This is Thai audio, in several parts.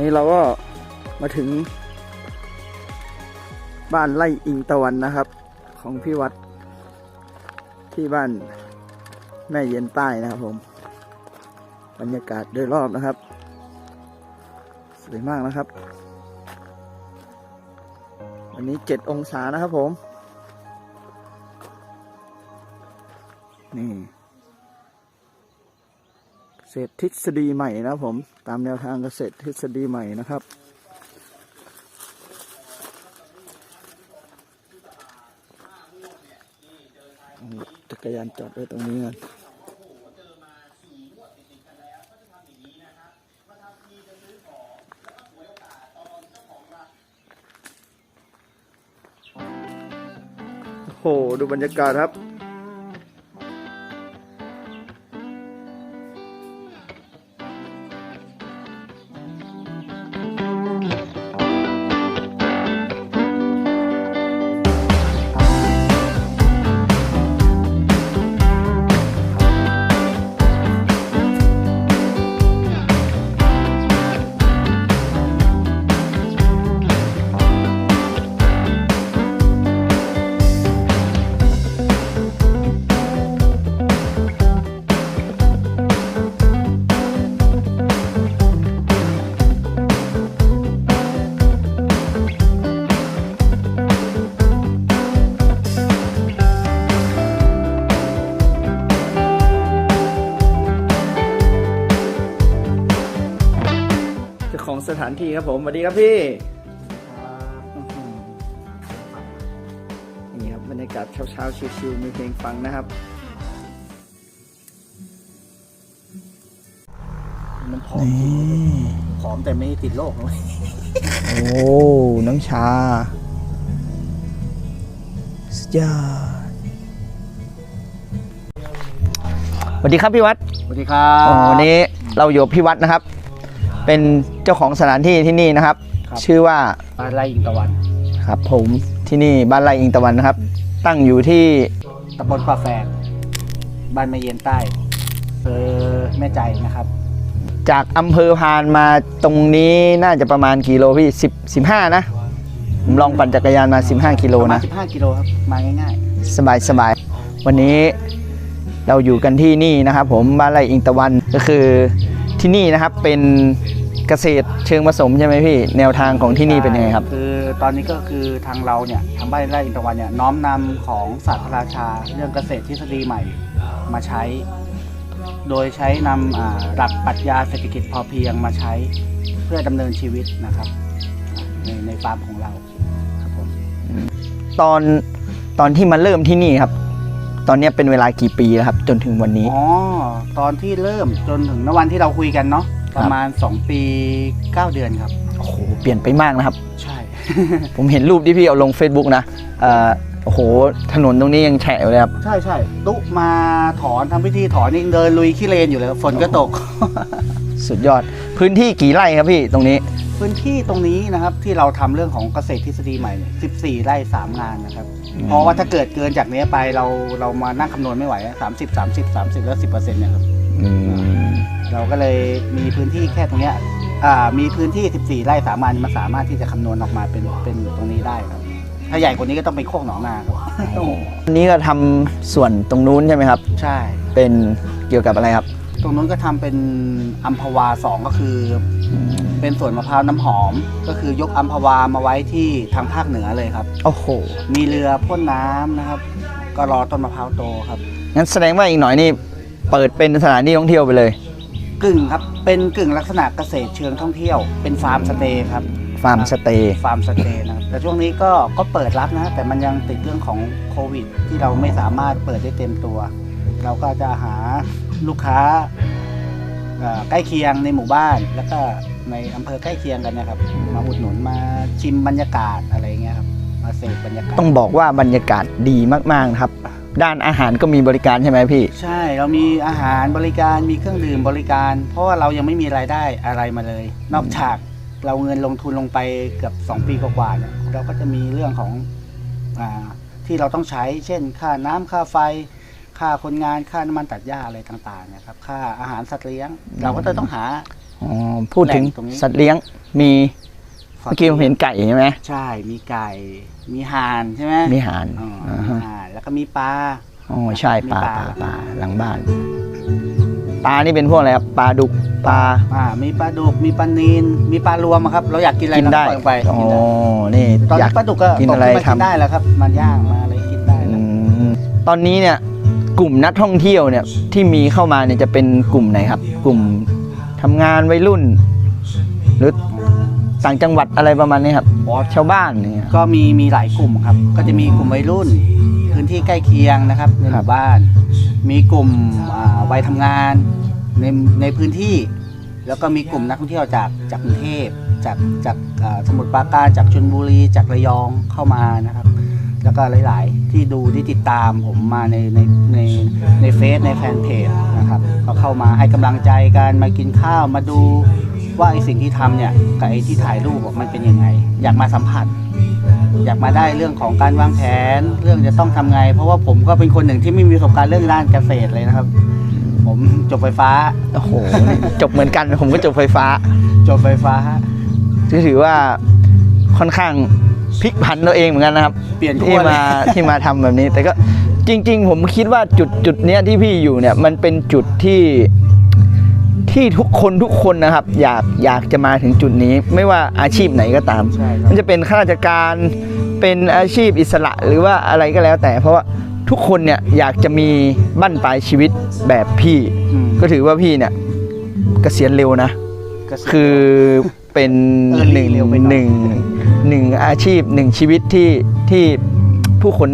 ในเราก็มาถึง บ้านไร่อิงตะวันนะครับ ของพี่วัด ที่บ้านแม่เย็นใต้นะครับผม บรรยากาศโดยรอบนะครับ สวยมากนะครับ วันนี้เจ็ดองศานะครับผม นี่ ษตรทฤษฎีใหม่นะผมตามแนวทางเกษตรทฤษฎีใหม่นะครับ จักรยานจอดไว้ตรงนี้กันโอ้โหดูบรรยากาศครับ สถานที่ครับผมสวัสดีครับพี่อื้อหือนี่ครับบรรยากาศเช้าๆชิวๆมีเพลงฟังนะครับมันผอมนี่ผอมแต่ไม่ติดโรคนะเว้ยโอ้น้ำชาสุดยอดสวัสดีครับพี่วัดสวัสดีครัอ๋บอวันนี้เราอยู่กับพี่วัดนะครับ เป็นเจ้าของสถานที่ที่นี่นะครับ ครับ ชื่อว่าบ้านไร่อิงตะวันครับผมที่นี่บ้านไร่อิงตะวันนะครับ ตั้งอยู่ที่ตำบลป่าแฝกบ้านแม่เย็นใต้อำเภอแม่ใจนะครับ จากอำเภอพานมาตรงนี้น่าจะประมาณกิโลพี่สิบสิบห้านะ ผมลองปั่นจักรยานมา 15 กิโลประมาณนะ 15กิโลครับ มาง่ายสบายสบายวันนี้เราอยู่กันที่นี่นะครับ ผมบ้านไร่อิงตะวันก็คือที่นี่นะครับเป็น เกษตรเชิงผสมใช่ไหมพี่ แนวทางของๆที่นี่เป็นยังไงครับ คือตอนนี้ก็คือทางเราเนี่ยทางบ้านไร่อิงตะวันเนี่ยน้อมนำของศาสตร์พระราชา เรื่องเกษตรทฤษฎีใหม่มาใช้ โดยใช้นำอ่าหลักปรัชญาเศรษฐกิจพอเพียงมาใช้เพื่อดำเนินชีวิตนะครับ ในในฟาร์มของเราครับผมตอนตอนที่มาเริ่มที่นี่ครับ ตอนนี้เป็นเวลากี่ปีแล้วครับ จนถึงวันนี้อ๋อตอนที่เริ่มจนถึงณวันที่เราคุยกันเนาะค ปรับระมาณ 2 ปี 9 เดือนครับ โอ้โหเปลี่ยนไปมากนะครับ ใช่ ผมเห็นรูปที่พี่เอาลง Facebook นะเอ่อโอ้โห ถนนตรงนี้ยังแฉะอยู่เลยครับ ใช่ใช่ตุมาถอนทำพิธีถอนนี่เดินลุยขี้เลนอยู่เลยฝนก็ตก สุดยอด พื้นที่กี่ไร่ครับพี่ตรงนี้ พื้นที่ตรงนี้นะครับที่เราทำเรื่องของเกษตรทฤษฎีใหม่เนี่ย14 ไร่ 3 งานนะครับ เพราะว่าถ้าเกิดเกินจากนี้ไปเราเรามานั่งคำนวณไม่ไหวสามสิบสามสิบสามสิบแล้วสิบเปอร์เซ็นต์เนี่ยครับ อืม เราก็เลยมีพื้นที่แค่ตรงเนี้ยอ่ามีพื้นที่ 14 ไร่สามงานมันสามารถที่จะคำนวณออกมาเป็นเป็นตรงนี้ได้ครับ ถ้าใหญ่กว่านี้ก็ต้องเป็นโคกหนองนาครับอันนี้ก็ทำส่วนตรงนู้นใช่ไหมครับ ใช่ เป็นเกี่ยวกับอะไรครับตรงนู้นก็ทำเป็นอัมพวาสองก็คือเป็นสวนมะพร้าวน้ำหอม ก็คือยกอัมพวามาไว้ที่ทางภาคเหนือเลยครับ โอ้โหมีเรือพ่นน้ำนะครับ ก็รอต้นมะพร้าวโตครับ งั้นแสดงว่าอีกหน่อยนี่เปิดเป็นสถานที่ท่องเที่ยวไปเลย กึ่งครับ เป็นกึ่งลักษณะเกษตรเชิงท่องเที่ยว เป็นฟาร์มสเตย์ครับ ฟาร์มสเตย์ฟาร์มสเตย์นะครับ แต่ช่วงนี้ก็ก็เปิดรับนะ แต่มันยังติดเรื่องของโควิด ที่เราไม่สามารถเปิดได้เต็มตัว เราก็จะหาลูกค้าเอ่อใกล้เคียงในหมู่บ้าน แล้วก็ในอำเภอใกล้เคียงกันนะครับ มาอุดหนุนมาชิมบรรยากาศอะไรเงี้ยครับ มาเสพบรรยากาศ ต้องบอกว่าบรรยากาศดีมากๆนะครับ ด้านอาหารก็มีบริการใช่ไหมพี่ ใช่เรามีอาหารบริการมีเครื่องดื่มบริการ เพราะว่าเรายังไม่มีรายได้อะไรมาเลย นอกจากเราเงินลงทุนลงไปเกือบ2 ปีกว่าๆเนี่ยเราก็จะมีเรื่องของอาที่เราต้องใช้เช่น ค่าน้ำค่าไฟ ค่าคนงานค่าน้ำมันตัดหญ้าอะไรต่างๆเนะครับค่าอาหารสัตว์เลี้ยง เราก็จะต้องหา อ๋อพูดถึงแหล่งตรงนี้ สัตว์เลี้ยงมีฟเมื่อกี้ผมเห็นไก่ใช่ไหมใช่มีไก่ มีห่านใช่ไหมมีห่านอ๋ออ่ามีฮะห่านแล้วก็มีปลา อ๋อใช่ปลามีปปลาลาปลาหลังบ้าน ปลานี่เป็นพวกอะไรครับปลาดุกปลาอ่า มีปลาดุก มีปลานีนมีปลารวมอะครับ เราอยากกินอะไรกินได้เราก็ปล่อยไปอ๋อกินได้นี่ตอนอยานี้ก ปลาดุกก็กินตกอะไรมากินทำได้แล้วครับ มันย่างมาอะไรกินได้อืแล้วมตอนนี้เนี่ยกลุ่มนักท่องเที่ยวเนี่ยที่มีเข้ามาเนี่ยจะเป็นกลุ่มไหนครับ กลุ่มทำงานวัยรุ่น หรือ ต่างจังหวัดอะไรประมาณนี้ครับอ๋อ ชาวบ้านเนี่ยก็มีมีหลายกลุ่มครับ ก็จะมีกลุ่มวัยรุ่น พื้นที่ใกล้เคียงนะครับในหครัมู่บบ้าน มีกลุ่มอ่าวัยทำงานในในพื้นที่ แล้วก็มีกลุ่มนักท่องเที่ยวจากจากกรุงเทพจากจากอ่าสมุทรปราการจากชลบุรีจากระยองเข้ามานะครับ แล้วก็หลาย ๆ ที่ดูที่ติดตามผมมาในในในในเฟซในแฟนเพจนะครับก็เข้ามาให้กำลังใจกันมากินข้าวมาดู ว่าไอสิ่งที่ทำเนี่ยกับไอที่ถ่ายรูปอะมันเป็นยังไง อยากมาสัมผัส อยากมาได้เรื่องของการวางแผน เรื่องจะต้องทำไง เพราะว่าผมก็เป็นคนหนึ่งที่ไม่มีประสบการณ์เรื่องด้านเกษตรเลยนะครับ ผมจบไฟฟ้าโอ้โหนี่จบเหมือนกัน ผมก็จบไฟฟ้า จบไฟฟ้าก็ถือว่าค่อนข้างพลิกผันตัวเองเหมือนกันนะครับ เปลี่ยนที่ขั้วเลยมาที่มาทำแบบนี้ แต่ก็จริง ๆ ผมคิดว่าจุดจุดเนี้ยที่พี่อยู่เนี่ยมันเป็นจุดที่ ที่ทุกคนทุกคนนะครับ อยากอยากจะมาถึงจุดนี้ ไม่ว่าอาชีพไหนก็ตาม ใช่ครัมับนจะเป็นข้าราชการเป็นอาชีพอิสระหรือว่าอะไรก็แล้วแต่ เพราะว่าทุกคนเนี่ยอยากจะมีบั้นปลายชีวิตแบบพี่มก็ถือว่าพี่เนี่ยเกษียณเร็วนะเกษตรคือเป็นเออหนึ่งเร็วไปหน่อย หนึ่งหนึ่งอาชีพหนึ่งชีวิตที่ที่ผู้คน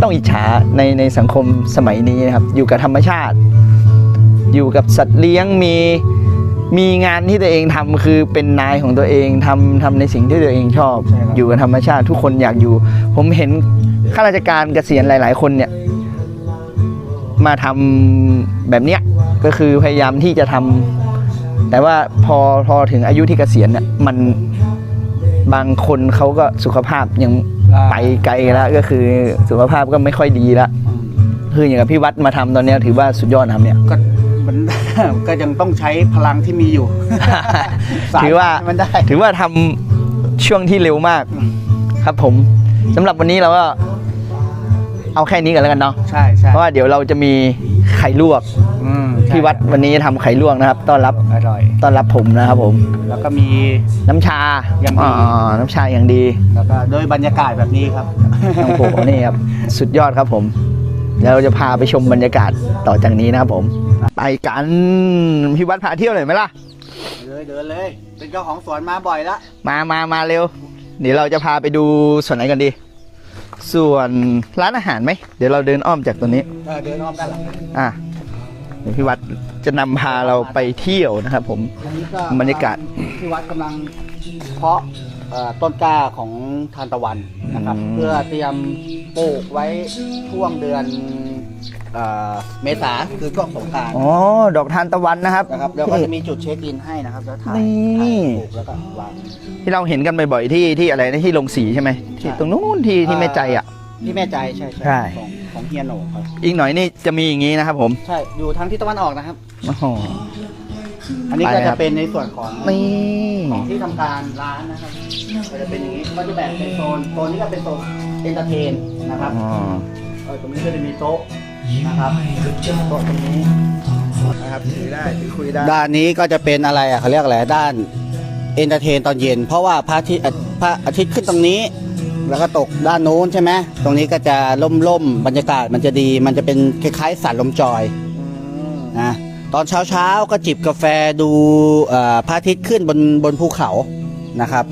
ต้องอิจฉาในในสังคมสมัยนี้นะครับ อยู่กับธรรมชาติ อยู่กับสัตว์เลี้ยงมีมีงานที่ตัวเองทำคือเป็นนายของตัวเองทำทำในสิ่งที่ตัวเองชอบใช่ครับอยู่กับธรรมชาติทุกคนอยากอยู่ ผมเห็นข้าราชการเกษียณหลาย ๆ คนเนี่ยมาทำแบบเนี้ยก็คือพยายามที่จะทำแต่ว่าพอพอถึงอายุที่เกษียณเนี่ยมันบางคนเขาก็สุขภาพยังอ่าไปไกลแล้วก็คือสุขภาพก็ไม่ค่อยดีแล้วอืมคืออย่างกับพี่วัดมาทำตอนเนี้ยถือว่าสุดยอดนะครับเนี่ยก็ มัน ก็ยังต้องใช้พลังที่มีอยู่สยถือว่าให้มันได้ ถือว่าทำช่วงที่เร็วมาก ครับผมสำหรับวันนี้เราก็เอาแค่นี้กันแล้วกันเนาะใช่ใช่เพราะว่าเดี๋ยวเราจะมีไข่ลวกอืมใช่พี่วัดวันนี้จะทำไข่ลวกนะครับ ต้อนรับอร่อย ต้อนรับผมนะครับผม แล้วก็มีน้ำชาอย่างดีอ๋อน้ำชาอย่างดี แล้วก็โดยบรรยากาศแบบนี้ครับน้องโผนี่ครับ สุดยอดครับผม แล้วเราจะพาไปชมบรรยากาศต่อจากนี้นะครับผม ไปกันพี่วัดพาเที่ยวหน่อยไหมล่ะ เลยเดินเลย เป็นเจ้าของสวนมาบ่อยละมามามาเร็ว เดี๋ยวเราจะพาไปดูส่วนไหนกันดี ส่วนร้านอาหารไหม เดี๋ยวเราเดินอ้อมจากตัวนี้ เออเดินอ้อมด้านหลังอะเดี๋ยวพี่วัดจะนำพาเราไปเที่ยวนะครับผม อันนี้ก็บรรยากาศ ที่วัดกำลังเพาะเอ่อต้นกล้าของทานตะวันนะครับ อืม เพื่อเตรียม ปลูกไว้ช่วงเดือนเอ่อเมษาคือช่วงสงกรานต์อ๋อ ดอกทานตะวันนะครับ นะครับแล้วก็จะมีจุดเช็คอินให้นะครับแล้วถ่ายนี่ ถ่ายปลูกแล้วก็วาง ที่เราเห็นกันบ่อยๆที่ที่อะไรนะที่ลงสีใช่ไหมที่ใช่ ตรงนู้นที่ที่แม่ใจอะ ที่แม่ใจใช่ใช่ของของเฮียโหนงครับอีกหน่อยนี่จะมีอย่างนี้นะครับผมใช่อยู่ทางที่ตะวันออกนะครับ โอ้โห อันนี้ไปก็ครัจะบ เป็นในส่วนของนี่ ของที่ทำการร้านนะครับก็จะเป็นอย่างนี้ก็จะแบ่งเป็นโซนโซนนี้ก็เป็นโซน เอนเตอร์เทนนะครับอ๋อเออตรงนี้ก็จะมีโต๊ะนะครับโต๊ะตรงนี้นะครับถือได้ถือคุยได้ด้านนี้ก็จะเป็นอะไรอะเขาเรียกอะไรด้านเอนเตอร์เทนตอนเย็น เพราะว่าพระอาทิตย์อะพระอาทิตย์ขึ้นตรงนี้ แล้วก็ตกด้านโน้นใช่ไหมตรงนี้ก็จะล่มๆบรรยากาศมันจะดี มันจะเป็นคล้ายๆสันลมจอยนะตอนเช้าๆก็จิบกาแฟดูเอ่อพระอาทิตย์ขึ้นบนบนภูเขานะครับ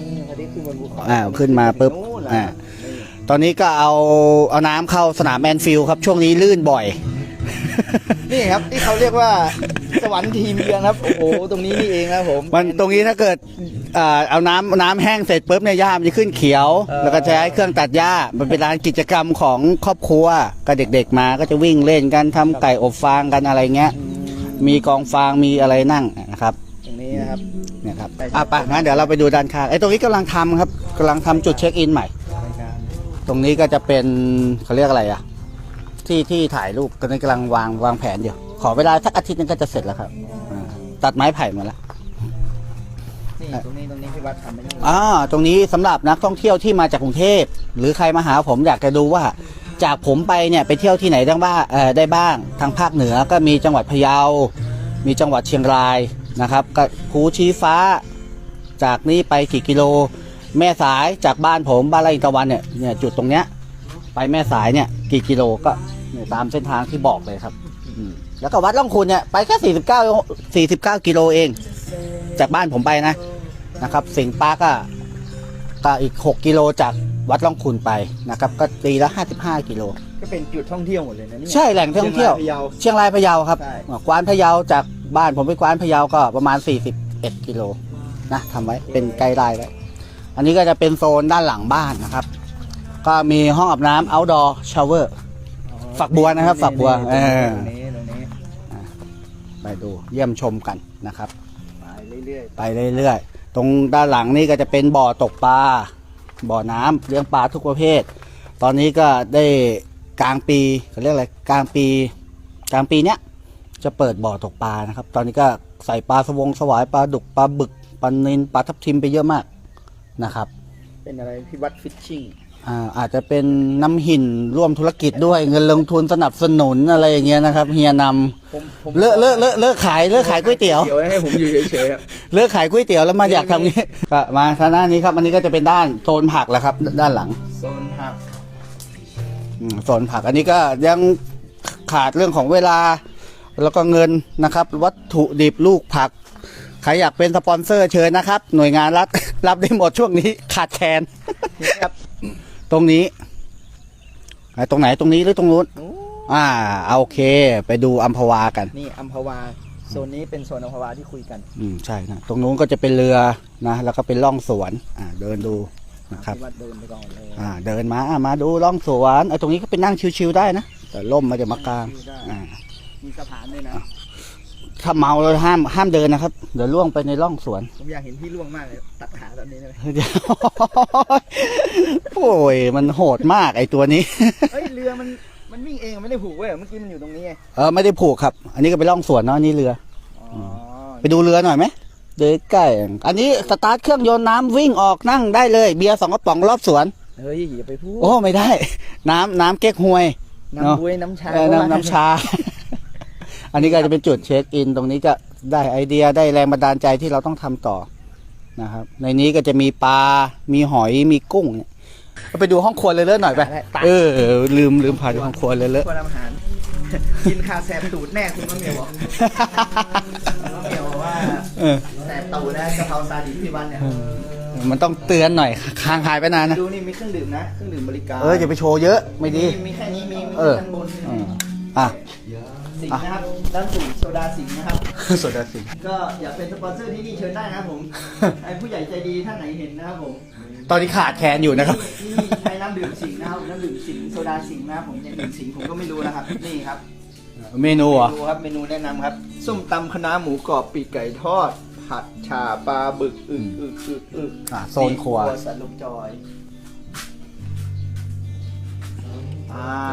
อ่าขึ้นมาปุ๊บอ่า ตอนนี้ก็เอาเอาน้ำเข้าสนามแอนฟิลด์ครับ ช่วงนี้ลื่นบ่อย นี่ครับที่เขาเรียกว่าสวรรค์ทีมเยือนครับ โอ้โหตรงนี้นี่เองนะครับผมมันตรงนี้ถ้าเกิดอ่าเอาน้ำน้ำแห้งเสร็จปุ๊บเนี่ยหญ้ามันจะขึ้นเขียวเออแล้วก็ใช้เครื่องตัดหญ้า มันเป็นร้านกิจกรรมของครอบครัวก็เด็กๆมาก็จะวิ่งเล่นกันทำไก่อบฟางกันอะไรเงี้ย มีกองฟางมีอะไรนั่งนะครับตรงนี้นะครับ เนี่ยครับอะไปงั้นเดี๋ยวเราไปดูด้านข้างไอ้ตรงนี้กำลังทำครับกำลังทำจุดเช็คอินใหม่ ตรงนี้ก็จะเป็นเขาเรียกอะไรอะที่ที่ถ่ายรูปก็กำลังวางวางแผนอยู่ ขอเวลาสักอาทิตย์นึงก็จะเสร็จแล้วครับอ่าตัดไม้ไผ่หมดแล้ว นี่ตรงนี้ตรงนี้พี่วัดทำไม่ได้อ่าตรงนี้สำหรับนักท่องเที่ยวที่มาจากกรุงเทพ หรือใครมาหาผมอยากจะดูว่า จากผมไปเนี่ยไปเที่ยวที่ไหนได้บ้างเอ่อได้บ้าง ทางภาคเหนือก็มีจังหวัดพะเยา มีจังหวัดเชียงรายนะครับก็ภูชีฟ้า จากนี้ไปกี่กิโล แม่สายจากบ้านผมบ้านไร่อินตะวันเนี่ยเนี่ยจุดตรงเนี้ย ไปแม่สายเนี่ยกี่กิโลก็เนี่ยตามเส้นทางที่บอกเลยครับอืมแล้วก็วัดล่องคุณเนี่ยไปแค่49 49กิโลเอง จากบ้านผมไปนะนะครับ สิงห์ปาร์กก็ก็อีก6กิโลจากวัดล่องคุณไปนะครับ ก็ตีละ55กิโล ก็เป็นจุดท่องเที่ยวหมดเลยนะเนี่ย ใช่แหล่งท่องเที่ยวชีงรายพะเยาเชียงรายพะเยาครับ ใช่ กวานพะเยาจากบ้านผมไปกวานพะเยาก็ประมาณ 41 กิโลนะทำไว้เป็นไกด์ไลน์ไว้ อันนี้ก็จะเป็นโซนด้านหลังบ้านนะครับ ก็มีห้องอาบน้ำ outdoor shower ฝักบัวนะครับ ฝักบัวเออตรงนี้ตรงนี้ไปดูเยี่ยมชมกันนะครับ ไปเรื่อยไปเรื่อยๆ ตรงด้านหลังนี่ก็จะเป็นบ่อตกปลาบ่อน้ำเลี้ยงปลาทุกประเภท ตอนนี้ก็ได้กลางปีเขาเรียกอะไรกลางปี กลางปีเนี้ยจะเปิดบ่อตกปลานะครับ ตอนนี้ก็ใส่ปลาสวงสวายปลาดุกปลาบึกปลานินปลาทับทิมไปเยอะมาก นะครับๆเป็นอะไรพี่วัดฟิชชิ่งอ่าอาจจะเป็นน้ำหินร่วมธุรกิจด้วยเงินลงทุนสนับสนุนอะไรอย่างเงี้ยนะครับเฮียนำผมผมเลิกเลิกเลิกเลิกขายเลิกขายก๋วยเตี๋ยว เดี๋ยวให้ผมอยู่เฉยๆครับ เลิกขายก๋วยเตี๋ยวแล้วมาอยากทำงี้ก็มาทางด้านนี้ครับอันนี้ก็จะเป็นด้านโซนผักแหละครับ ด้านหลังโซนหักอืมโซนผักอันนี้ก็ยังขาดเรื่องของเวลา แล้วก็เงินนะครับ วัตถุดิบลูกผัก ใครอยากเป็นสปอนเซอร์เชิญนะครับ หน่วยงานรัฐ รับได้หมดช่วงนี้ขาดแคลนนี่ครับ ตรงนี้ไอ้ตรงไหนตรงนี้หรือตรงนู้นโอ้อ่าเอาโอเค ไปดูอัมพวากัน นี่อัมพวาโซนนี้เป็นโซนอัมพวาที่คุยกัน อืมใช่นะตรงนู้นก็จะเป็นเรือนะแล้วก็เป็นร่องสวน อ่า เดินดูนะครับพี่วัดเดินไปก่อนเลยอ่า เดินมาอะมาดูร่องสวนไอ้ตรงนี้ก็เป็นนั่งชิวๆได้นะแต่ล่มมันจะมากลางได้อ่ามีสะพานด้วยนะ ถ้าเมาเราห้ามห้ามเดินนะครับ เดี๋ยวล่วงไปในร่องสวน ผมอยากเห็นพี่ล่วงมากเลย ตัดขาตอนนี้เลยเดี๋ยวโอ้ยมันโหดมากไอ้ตัวนี้เฮ้ยเรือมันมันวิ่งเองไม่ได้ผูกไว้เหรอเมื่อกี้มันอยู่ตรงนี้ไงเออไม่ได้ผูกครับ อันนี้ก็เป็นร่องสวนเนาะอันนี่เรือ อ๋อไปดูเรือหน่อยไหมเดินใกล้อันนี้สตาร์ทเครื่องยนต์น้ำวิ่งออกนั่งได้เลย เบียร์สองกระป๋องรอบสวน เฮ้ยอย่าไปพูดโอ้ไม่ได้ น้ำน้ำเก๊กฮวยเนอะน้ำบวยน้ำชาเออน้ำน้ำชา อันนี้ก็จะเป็นจุดเช็คอิน ตรงนี้ก็ได้ไอเดียได้แรงบันดาลใจที่เราต้องทำต่อนะครับ ในนี้ก็จะมีปลา มีหอย มีกุ้งเนี่ยเราไปดูห้องครัวเลยเลอะหน่อยไป เออเออลืมลืมพาดูห้องครัวเลยเลอะควรทำอาหารกินคาแสบตูดแน่คุณมะเหมียวบอกมะเหมียวบอกว่าเออแสบตูดนะกะเพราซาดิสพี่วันเนี่ยมันต้องเตือนหน่อยค้างหายไปนานนะ ดูนี่มีเครื่องดื่มนะ เครื่องดื่มบริการ เอออย่าไปโชว์เยอะไม่ดี มีแค่นี้มีมีเออข้างบนอืมอะ สิงห์นะครับด้านสูงโซดาสิงห์นะครับสดาสิก็อยากเป็นสปอนเซอร์ที่นี่เชิญได้นะครับผมไอ้ผู้ใหญ่ใจดีท่านไหนเห็นนะครับผมตอนนี้ขาดแคลนอยู่นะครับที่นี่ใช้น้ำดื่มสิงห์นะครับน้ำดื่มสิงห์โซดาสิงห์นะครับผมอย่างอื่นสิงห์ผมก็ไม่รู้นะครับ นี่ครับเมนูเหรอะเมนูครับเมนูแนะนำครับส้มตำคะน้าหมูกรอบปีกไก่ทอด ผัดฉ่าปลาบึกอึกอึกอึกอึกอะโซนครัว สันลูกจอยใช่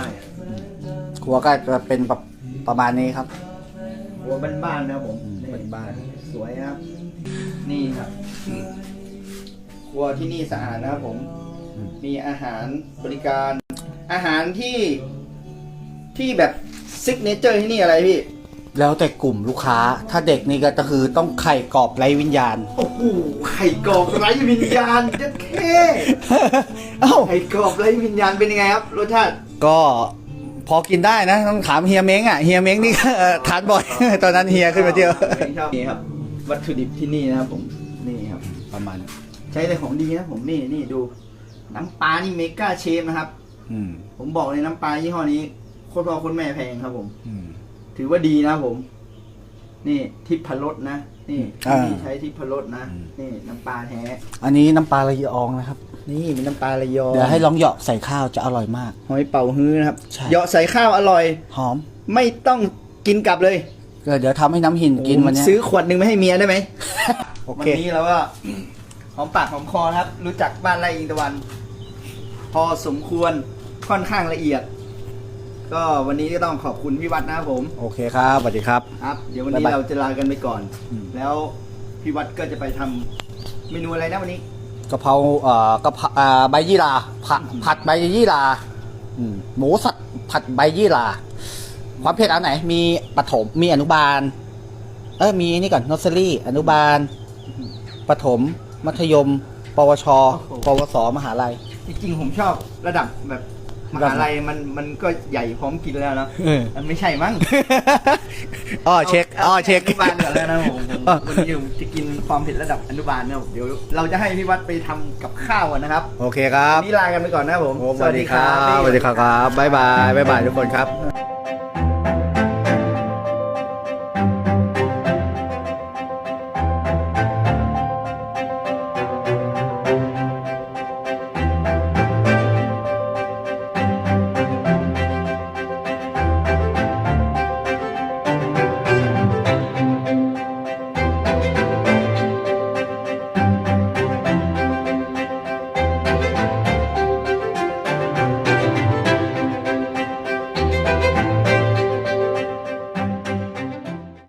ครัวก็จะเป็นแบบ ประมาณนี้ครับครัวบ้านๆนะครับผมอืมนี่บ้านสวยนะครับ นี่ครับครัวที่นี่สะอาดนะครับผมอืมมีอาหารบริการ อาหารที่ที่แบบซิกเนเจอร์ที่นี่อะไรพี่ แล้วแต่กลุ่มลูกค้า ถ้าเด็กนี่ก็คือต้องไข่กรอบไร้วิญญาณ โอ้โหไข่กรอบไร้วิญญาณเจ๊เท่เอ้าไข่กรอบไร้วิญญาณเป็นยังไงครับรสชาติก็ พอกินได้นะต้องถามเฮียเม้งอะเฮียเม้งนี่ก็เอ่อทานบ่อย ตอนนั้นเฮียขึ้นมาเที่ยวชอบนี่ครับ วัตถุดิบที่นี่นะครับผมนี่ครับ ประมาณใช้แต่ของดีนะผมนี่นี่ดู น้ำปลานี่เมกาเชฟนะครับ อืมผมบอกเลยน้ำปลายี่ห้อนี้โคตรพ่อโคตรแม่แพงครับผม อืม ถือว่าดีนะผม นี่ทิพพรสนะ นี่อ่า ที่นี่ใช้ทิพพรสนะอืมนี่น้ำปลาแท้ อันนี้น้ำปลาระยองนะครับ นี่มีน้ำปลาระยองเดี๋ยวให้ลองเหยาะใส่ข้าวจะอร่อยมาก หอยเป่าฮื้อนะครับใช่ เหยาะใส่ข้าวอร่อย หอมไม่ต้องกินกลับเลยก็เดี๋ยวทำให้น้ำหินกินวันเนี้ย ซื้อขวดหนึ่งไม่ให้เมียได้ไหม โอวันเคนี้เราก็หอมปากหอมคอนะครับ รู้จักบ้านไร่อิงตะวัน พอสมควรค่อนข้างละเอียด ก็วันนี้ก็ต้องขอบคุณพี่วัดนะครับผม โอเคครับสวัสดีครับ ครับ เดี๋ยววันนี้บ๊ายบายเราจะลากันไปก่อน อืม แล้วพี่วัดก็จะไปทเมนูอะไรนะวันนี้ กะเพราเอ่อกะเพราอ่าใบยี่หราผัดผัดใบยี่หราอืมหมูสัตว์ผัดใบยี่หราความเผ็ดอันไหน มีปฐมมีอนุบาล เออมีนี่ก่อนนอสเซอรี่ อนุบาลปฐมมัธยม ปวชปวสมหาลัย จริงๆผมชอบระดับแบบ มหาลัยมันมันก็ใหญ่พร้อมกินแล้วเนาะเออ มันไม่ใช่มั้งอ้อเช็คอ้อเช็ค อนุบาลก่อนแล้วนะผมผมวันนี้ผมจะกินความเผ็ดระดับอนุบาลนะครับเดี๋ยวเราจะให้พี่วัดไปทำกับข้าวกันนะครับโอเคครับ วันนี่ลากันไปก่อนนะครับผมสวัสดีครับ สวัสดีครับ บ๊ายบาย บ๊ายบายทุกคนครับ